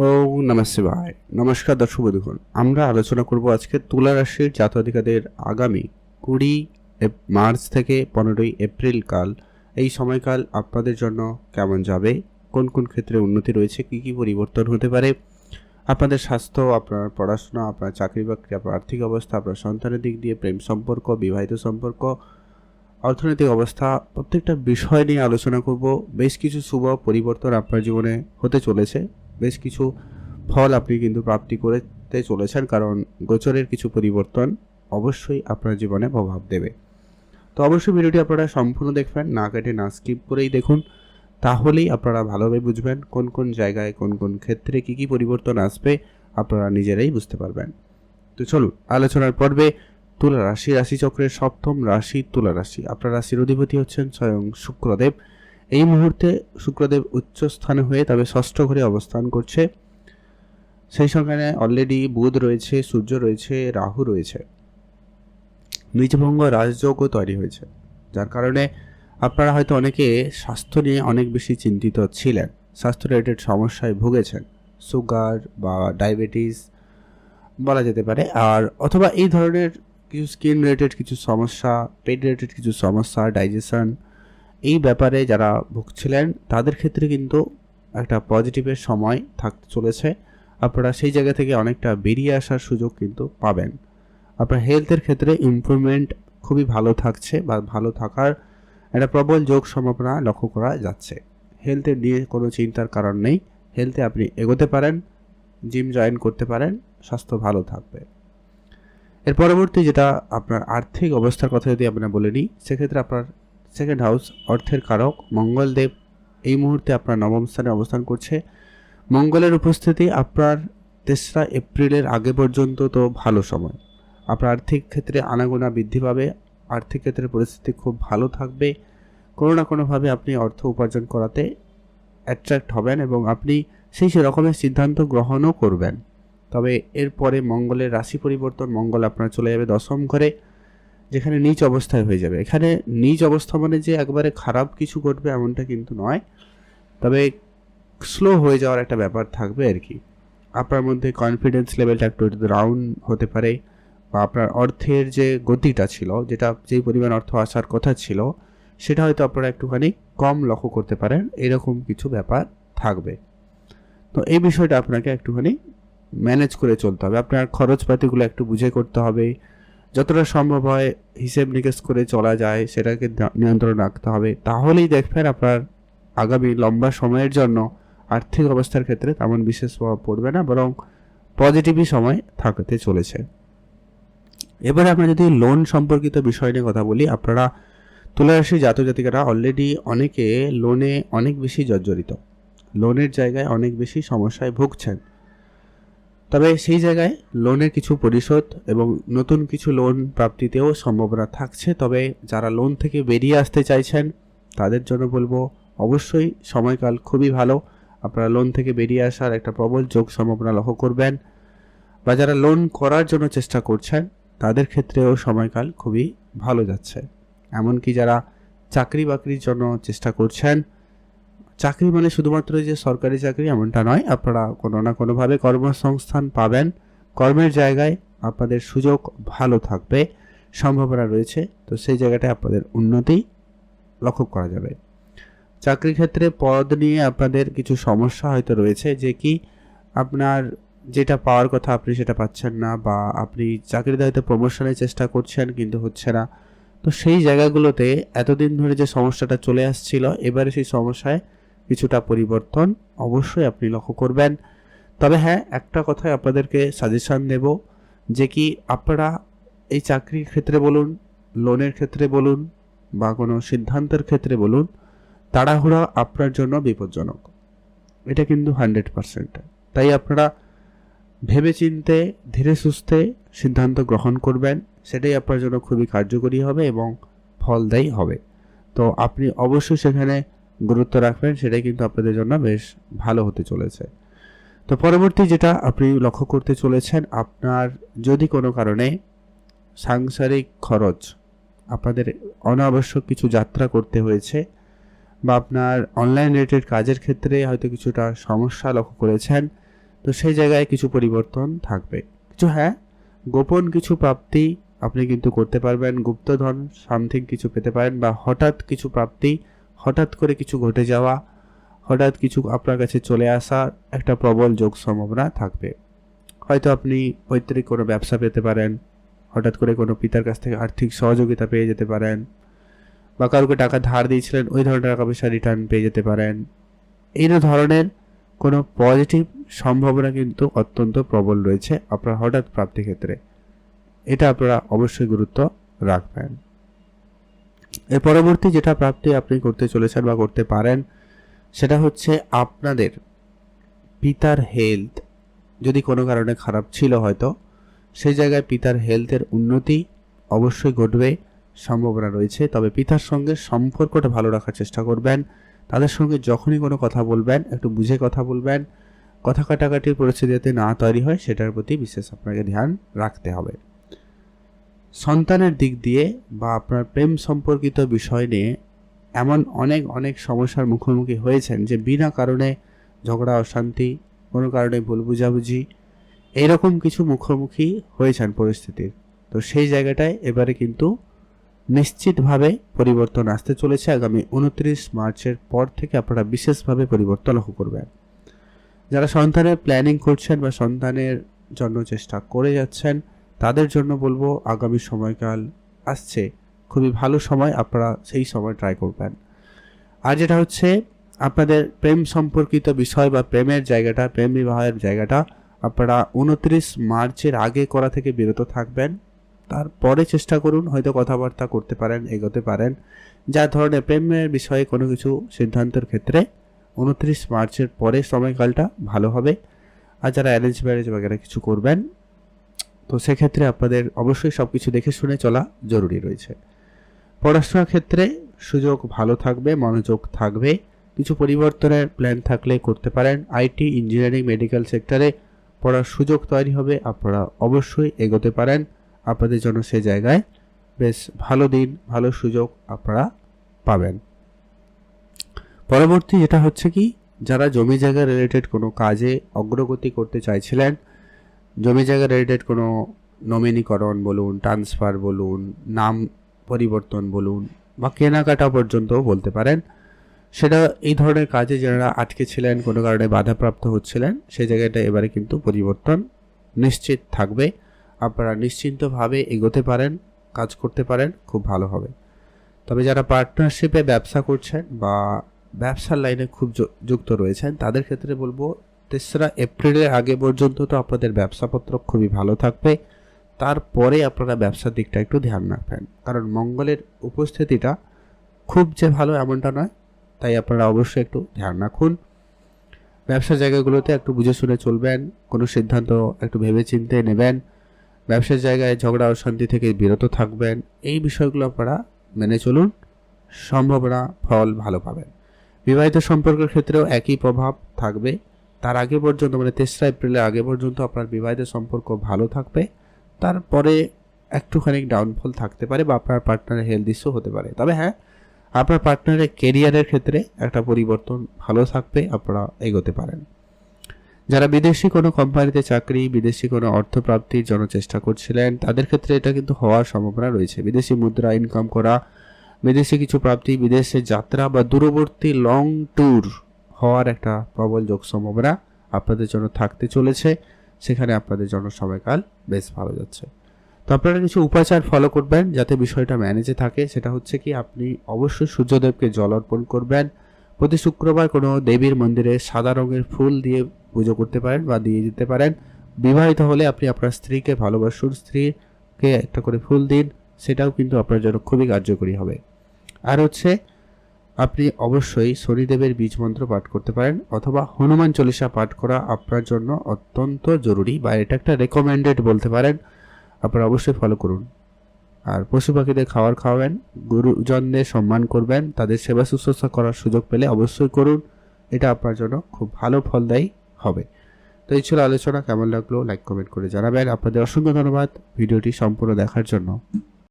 ও নমস্কার নমস্কার দর্শক দেখুন আমরা আলোচনা করব আজকে তুলা রাশির জাতধিকাদের আগামী কুড়ি মার্চ থেকে পনেরোই এপ্রিল কাল। এই সময়কাল আপনাদের জন্য কেমন যাবে? কোন কোন ক্ষেত্রে উন্নতি রয়েছে? কী কী পরিবর্তন হতে পারে? আপনাদের স্বাস্থ্য, আপনার পড়াশোনা, আপনার চাকরি বাকরি, আপনার আর্থিক অবস্থা, আপনার সন্তানের দিক দিয়ে প্রেম সম্পর্ক, বিবাহিত সম্পর্ক, অর্থনৈতিক অবস্থা, প্রত্যেকটা বিষয় নিয়ে আলোচনা করব। বেশ কিছু শুভ পরিবর্তন আপনার জীবনে হতে চলেছে। বেশ কিছু ফল আপনি কিন্তু প্রাপ্তি করতে চলেছেন, কারণ গোচরের কিছু পরিবর্তন অবশ্যই আপনার জীবনে প্রভাব দেবে। তো অবশ্যই ভিডিওটি আপনারা সম্পূর্ণ দেখবেন, না কেটে, না স্কিপ করেই দেখুন। তাহলেই আপনারা ভালোভাবে বুঝবেন কোন কোন জায়গায়, কোন কোন ক্ষেত্রে কী কী পরিবর্তন আসবে, আপনারা নিজেরাই বুঝতে পারবেন। তো চলুন, আলোচনার পর্বে তুলা রাশি রাশিচক্রের সপ্তম রাশি তুলা রাশি। আপনার রাশির অধিপতি হচ্ছেন স্বয়ং শুক্রদেব। এই মুহূর্তে শুক্রদেব উচ্চ স্থানে হয়ে তবে ষষ্ঠ ঘরে অবস্থান করছে। সেই সঙ্গে অলরেডি বুধ রয়েছে, সূর্য রয়েছে, রাহু রয়েছে। নিজভঙ্গ রাজযোগও তৈরি হয়েছে। যার কারণে আপনারা হয়তো অনেকে স্বাস্থ্য নিয়ে অনেক বেশি চিন্তিত ছিলেন। স্বাস্থ্য রিলেটেড সমস্যায় ভুগেছেন। সুগার বা ডায়াবেটিস বলা যেতে পারে। আর অথবা এই ধরনের কিছু স্কিন রিলেটেড কিছু সমস্যা পেট রিলেটেড কিছু সমস্যা ডাইজেশন এই ব্যাপারে যারা ভুগছিলেন, তাদের ক্ষেত্রে কিন্তু একটা পজিটিভের সময় থাকতে চলেছে। আপনারা সেই জায়গা থেকে অনেকটা বেরিয়ে আসার সুযোগ কিন্তু পাবেন। আপনার হেলথের ক্ষেত্রে ইমপ্রুভমেন্ট খুবই ভালো থাকছে বা ভালো থাকার একটা প্রবল যোগ সম্ভাবনা লক্ষ্য করা যাচ্ছে। হেলথের নিয়ে কোনো চিন্তার কারণ নেই। হেলথে আপনি এগোতে পারেন জিম জয়েন করতে পারেন, স্বাস্থ্য ভালো থাকবে। এর পরবর্তী যেটা আপনার আর্থিক অবস্থার কথা যদি আমরা বলে নিই, সেক্ষেত্রে আপনার সেকেন্ড হাউস অর্থের কারক, মঙ্গলদেব। এই মুহূর্তে আপনার নবম স্থানে অবস্থান করছে। মঙ্গলের উপস্থিতি আপনার তেসরা এপ্রিলের আগে পর্যন্ত তো ভালো সময়। আপনার আর্থিক ক্ষেত্রে আনাগোনা বৃদ্ধি পাবে। আর্থিক ক্ষেত্রে পরিস্থিতি খুব ভালো থাকবে। কোনো না কোনোভাবে আপনি অর্থ উপার্জন করাতে অ্যাট্রাক্ট হবেন এবং আপনি সেই রকমের সিদ্ধান্ত গ্রহণও করবেন। তবে এরপরে মঙ্গলের রাশি পরিবর্তন, মঙ্গল আপনার চলে যাবে দশম ঘরে। যেখানে নিচ অবস্থায় হয়ে যাবে। এখানে নিচ অবস্থা মানে যে একবারে খারাপ কিছু ঘটবে এমনটা কিন্তু নয়। তবে স্লো হয়ে যাওয়ার একটা ব্যাপার থাকবে আর কি। আপনার মধ্যে কনফিডেন্স লেভেলটা একটু ডাউন হতে পারে বা আপনার অর্থের যে গতিটা ছিল, যেটা যেই পরিমাণ অর্থ আসার কথা ছিল, সেটা হয়তো আপনারা একটুখানি কম লক্ষ্য করতে পারেন। এরকম কিছু ব্যাপার থাকবে। তো এই বিষয়টা আপনাকে একটুখানি ম্যানেজ করে চলতে হবে। আপনার খরচপাতিগুলো একটু বুঝে করতে হবে। যতটা সম্ভব হয় হিসেব নিকেশ করে চলা যায়, সেটাকে নিয়ন্ত্রণ রাখতে হবে। তাহলেই দেখবেন আপনার আগামী লম্বা সময়ের জন্য আর্থিক অবস্থার ক্ষেত্রে তেমন বিশেষ প্রভাব পড়বে না, বরং পজিটিভই সময় থাকতে চলেছে। এবারে আমরা যদি লোন সম্পর্কিত বিষয় নিয়ে কথা বলি, আপনারা তুলারাশি জাতজাতিকারা অলরেডি অনেকে লোনে অনেক বেশি জর্জরিত। লোনের জায়গায় অনেক বেশি সমস্যায় ভুগছেন। তবে সেই জায়গায় লোনের কিছু পরিশোধ এবং নতুন কিছু লোন প্রাপ্তিতেও সম্ভাবনা থাকছে। তবে যারা লোন থেকে বেরিয়ে আসতে চাইছেন, তাদের জন্য বলব অবশ্যই সময়কাল খুবই ভালো। আপনারা লোন থেকে বেরিয়ে আসার একটা প্রবল যোগ সম্ভাবনা লক্ষ্য করবেন বা যারা লোন করার জন্য চেষ্টা করছেন, তাদের ক্ষেত্রেও সময়কাল খুবই ভালো যাচ্ছে। এমনকি যারা চাকরি বাকরির জন্য চেষ্টা করছেন চাকরি মানে শুধুমাত্র যে সরকারি চাকরি এমনটা নয়, আপনারা কোনো না কোনোভাবে কর্মসংস্থান পাবেন। কর্মের জায়গায় আপনাদের সুযোগ ভালো থাকবে, সম্ভাবনা রয়েছে। তো সেই জায়গাটায় আপনাদের উন্নতি লক্ষ্য করা যাবে। চাকরির ক্ষেত্রে পদ নিয়ে আপনাদের কিছু সমস্যা হয়তো রয়েছে, যে কি আপনার যেটা পাওয়ার কথা আপনি সেটা পাচ্ছেন না বা আপনি চাকরিতে হয়তো প্রমোশনের চেষ্টা করছেন কিন্তু হচ্ছে না। তো সেই জায়গাগুলোতে এতদিন ধরে যে সমস্যাটা চলে আসছিল, এবারে সেই সমস্যায় কিছুটা পরিবর্তন অবশ্যই আপনি লক্ষ্য করবেন। তবে হ্যাঁ একটা কথাই আপনাদেরকে সাজেশন দেব, যে কি আপনারা এই চাকরির ক্ষেত্রে বলুন লোনের ক্ষেত্রে বলুন, বা কোনো সিদ্ধান্তের ক্ষেত্রে বলুন, তাড়াহুড়া আপনার জন্য বিপজ্জনক। এটা কিন্তু হান্ড্রেড পারসেন্ট তাই আপনারা ভেবেচিন্তে ধীরে সুস্থে সিদ্ধান্ত গ্রহণ করবেন, সেটাই আপনার জন্য খুবই কার্যকরী হবে এবং ফলদায়ী হবে। তো আপনি অবশ্যই সেখানে গুরুত্ব রাখবেন, সেটাই কিন্তু আপনাদের জন্য বেশ ভালো হতে চলেছে। তো পরবর্তী যেটা আপনি লক্ষ্য করতে চলেছেন, আপনার যদি কোনো কারণে সাংসারিক খরচ, আপনাদের অনাবশ্যক কিছু যাত্রা করতে হয়েছে বা আপনার অনলাইন রিলেটেড কাজের ক্ষেত্রে হয়তো কিছুটা সমস্যা লক্ষ্য করেছেন, তো সেই জায়গায় কিছু পরিবর্তন থাকবে। কিছু হ্যাঁ গোপন কিছু প্রাপ্তি আপনি কিন্তু করতে পারবেন। গুপ্তধন সামথিং কিছু পেতে পারেন বা হঠাৎ কিছু প্রাপ্তি হঠাৎ করে কিছু ঘটে যাওয়া, হঠাৎ কিছু আপনার কাছে চলে আসা একটা প্রবল যোগ সম্ভাবনা থাকবে। হয়তো আপনি পৈতৃক কোনো ব্যবসা পেতে পারেন, হঠাৎ করে কোনো পিতার কাছ থেকে আর্থিক সহযোগিতা পেয়ে যেতে পারেন বা কাউকে টাকা ধার দিয়েছিলেন, ওই ধরনের টাকা পয়সা রিটার্ন পেয়ে যেতে পারেন। এই ধরনের কোনো পজিটিভ সম্ভাবনা কিন্তু অত্যন্ত প্রবল রয়েছে আপনার হঠাৎ প্রাপ্তি ক্ষেত্রে এটা আপনারা অবশ্যই গুরুত্ব রাখবেন। এর পরবর্তী যেটা প্রাপ্তি আপনি করতে চলেছেন বা করতে পারেন, সেটা হচ্ছে আপনাদের পিতার হেলথ যদি কোনো কারণে খারাপ ছিল হয়তো, সেই জায়গায় পিতার হেলথের উন্নতি অবশ্যই ঘটবে, সম্ভাবনা রয়েছে। তবে পিতার সঙ্গে সম্পর্কটা ভালো রাখার চেষ্টা করবেন। তাদের সঙ্গে যখনই কোনো কথা বলবেন, একটু বুঝে কথা বলবেন। কথা কাটাকাটির পরিস্থিতি যাতে না তৈরি হয়, সেটার প্রতি বিশেষ আপনাকে ধ্যান রাখতে হবে। সন্তানের দিক দিয়ে বা আপনার প্রেম সম্পর্কিত বিষয় নিয়ে এমন অনেক অনেক সমস্যার মুখোমুখি হয়েছেন যে বিনা কারণে ঝগড়া, অশান্তি, কোনো কারণে ভুল বুঝাবুঝি এইরকম কিছু মুখোমুখি হয়েছেন পরিস্থিতির। তো সেই জায়গাটায় এবারে কিন্তু নিশ্চিতভাবে পরিবর্তন আসতে চলেছে। আগামী উনত্রিশ মার্চের পর থেকে আপনারা বিশেষভাবে পরিবর্তন লক্ষ্য করবেন। যারা সন্তানের প্ল্যানিং করছেন বা সন্তানের জন্য চেষ্টা করে যাচ্ছেন তাদের জন্য বলব আগামী সময়কাল আসছে। খুবই ভালো সময়, আপনারা সেই সময় ট্রাই করবেন। আর যেটা হচ্ছে, আপনাদের প্রেম সম্পর্কিত বিষয় বা প্রেমের জায়গাটা, প্রেম বিবাহের জায়গাটা, আপনারা উনত্রিশ মার্চের আগে করা থেকে বিরত থাকবেন। তারপরে চেষ্টা করুন, হয়তো কথাবার্তা করতে পারেন, এগোতে পারেন। যা ধরনের প্রেমের বিষয়ে কোনো কিছু সিদ্ধান্তের ক্ষেত্রে উনত্রিশ মার্চের পরে সময়কালটা ভালো হবে। আর যারা অ্যারেঞ্জ ম্যারেজ বাগেরা কিছু করবেন তো সেক্ষেত্রে আপনাদের অবশ্যই সব কিছু দেখে শুনে চলা জরুরি রয়েছে। পড়াশোনার ক্ষেত্রে সুযোগ ভালো থাকবে, মনোযোগ থাকবে, কিছু পরিবর্তনের প্ল্যান থাকলে করতে পারেন। আইটি ইঞ্জিনিয়ারিং মেডিকেল সেক্টরে পড়ার সুযোগ তৈরি হবে, আপনারা অবশ্যই এগোতে পারেন। আপনাদের জন্য সে জায়গায় বেশ ভালো দিন, ভালো সুযোগ আপনারা পাবেন। পরবর্তী যেটা হচ্ছে কি, যারা জমি জায়গা রিলেটেড কোনো কাজে অগ্রগতি করতে চাইছিলেন জমি জায়গা রিলেটেড কোনো নমিনীকরণ বলুন ট্রান্সফার বলুন, নাম পরিবর্তন বলুন বা কেনাকাটা পর্যন্ত বলতে পারেন। সেটা এই ধরনের কাজে যারা আটকে ছিলেন, কোনো কারণে বাধাপ্রাপ্ত হচ্ছিলেন, সেই জায়গাটা এবারে কিন্তু পরিবর্তন নিশ্চিত থাকবে। আপনারা নিশ্চিন্তভাবে এগোতে পারেন, কাজ করতে পারেন, খুব ভালো হবে। তবে যারা পার্টনারশিপে ব্যবসা করছেন বা ব্যবসার লাইনে খুব যুক্ত রয়েছেন, তাদের ক্ষেত্রে বলব তেসরা এপ্রিলের আগে পর্যন্ত তো আপনাদের ব্যবসাপত্র খুবই ভালো থাকবে। তারপরে আপনারা ব্যবসার দিকটা একটু ধ্যান রাখবেন। কারণ মঙ্গলের উপস্থিতিটা খুব যে ভালো এমনটা নয়, তাই আপনারা অবশ্যই একটু ধ্যান রাখুন। ব্যবসার জায়গাগুলোতে একটু বুঝে শুনে চলবেন, কোনো সিদ্ধান্ত একটু ভেবে চিনতে নেবেন। ব্যবসার জায়গায় ঝগড়া অশান্তি থেকে বিরত থাকবেন। এই বিষয়গুলো আপনারা মেনে চলুন, সম্ভাবনা, ফল ভালো পাবেন। বিবাহিত সম্পর্কের ক্ষেত্রেও একই প্রভাব থাকবে। তার আগে পর্যন্ত মানে তেসরা এপ্রিলের আগে পর্যন্ত আপনার বিবাহিত সম্পর্ক ভালো থাকবে। তারপরে একটুখানি ডাউনফল থাকতে পারে বা আপনার পার্টনারের হেলথ ইস্যু হতে পারে। তবে হ্যাঁ আপনার পার্টনারের কেরিয়ারের ক্ষেত্রে একটা পরিবর্তন ভালো থাকবে, আপনারা এগোতে পারেন। যারা বিদেশি কোনো কোম্পানিতে চাকরি, বিদেশি কোনো অর্থপ্রাপ্তির জন্য চেষ্টা করছিলেন, তাদের ক্ষেত্রে এটা কিন্তু হওয়ার সম্ভাবনা রয়েছে। বিদেশি মুদ্রা ইনকাম করা, বিদেশি কিছু প্রাপ্তি, বিদেশে যাত্রা বা দূরবর্তী লং ট্যুর হওয়ার একটা প্রবল যোগ সম্ভাবনা আপনাদের জন্য থাকতে চলেছে। সেখানে আপনাদের জন্য সময়কাল বেশ ভালো যাচ্ছে। তো আপনারা কিছু উপাচার ফলো করবেন যাতে বিষয়টা ম্যানেজে থাকে। সেটা হচ্ছে কি, আপনি অবশ্যই সূর্যদেবকে জল অর্পণ করবেন। প্রতি শুক্রবার কোনো দেবীর মন্দিরে সাদা রঙের ফুল দিয়ে পুজো করতে পারেন বা দিয়ে দিতে পারেন। বিবাহিত হলে আপনি আপনার স্ত্রীকে ভালোবাসুন। স্ত্রীকে একটা করে ফুল দিন। সেটাও কিন্তু আপনার জন্য খুবই কার্যকরী হবে। আর হচ্ছে আপনি অবশ্যই শনিদেবের বীজ মন্ত্র পাঠ করতে পারেন অথবা হনুমান চল্লিশা পাঠ করা আপনার জন্য অত্যন্ত জরুরি বা এটা একটা রেকমেন্ডেড বলতে পারেন। আপনারা অবশ্যই ফলো করুন। আর পশু পাখিদের খাবার খাওয়াবেন, গুরুজনদের সম্মান করবেন, তাদের সেবা শুশ্রূষা করার সুযোগ পেলে অবশ্যই করুন। এটা আপনার জন্য খুব ভালো ফলদায়ী হবে। তো এই ছিল আলোচনা, কেমন লাগল? লাইক কমেন্ট করে জানাবেন। আপনাদের অসংখ্য ধন্যবাদ ভিডিওটি সম্পূর্ণ দেখার জন্য।